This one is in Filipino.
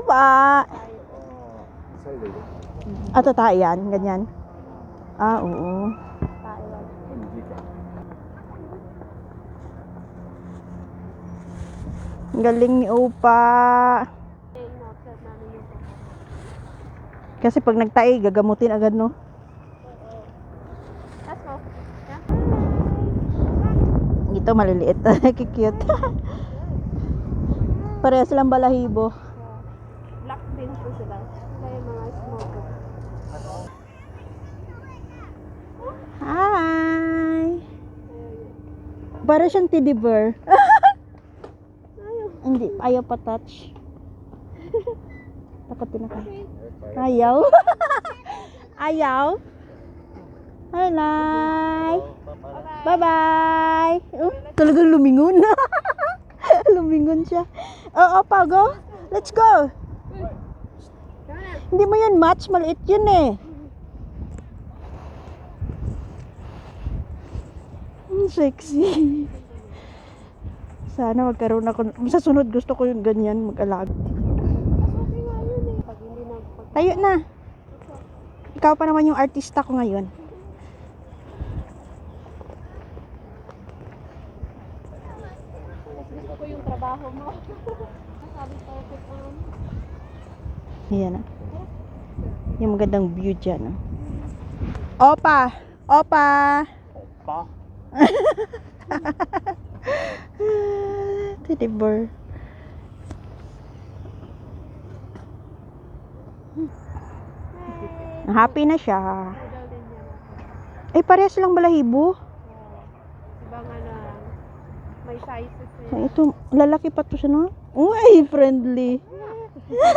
Upa! Sa'yo dito. Ah, totoo yan? Ganyan? Ah, oo. Galing ni Upa. Kasi pag nagtae, gagamutin agad, no? Ito, maliliit. Kikute. Parehas lang balahibo. Din po sila. Sila yung mga smoke. Hi! Para siyang teddy bear. Hindi, ayaw pa touch. Takotin ako. Ayaw. ayaw. Hi, Lai. Bye-bye. Oh, talagang lumingon. lumingon siya. Oo, pa, go. Let's go. Hindi mo yan match, maliit yun eh. Ang sexy. Sana magkaroon ako. Sa sunod gusto ko yung ganyan pag Tayo na. Ikaw pa naman yung artista ko ngayon. gusto ko yung trabaho mo. Sabi perfect naman. Ayan na. Yung magandang view dyan. Oh. Opa! Opa! Pa? Teddy bear. Happy na siya. Eh, parehas lang balahibo. Ibang ano, may sizes eh. Ito, lalaki pa to siya, no? Uy, friendly.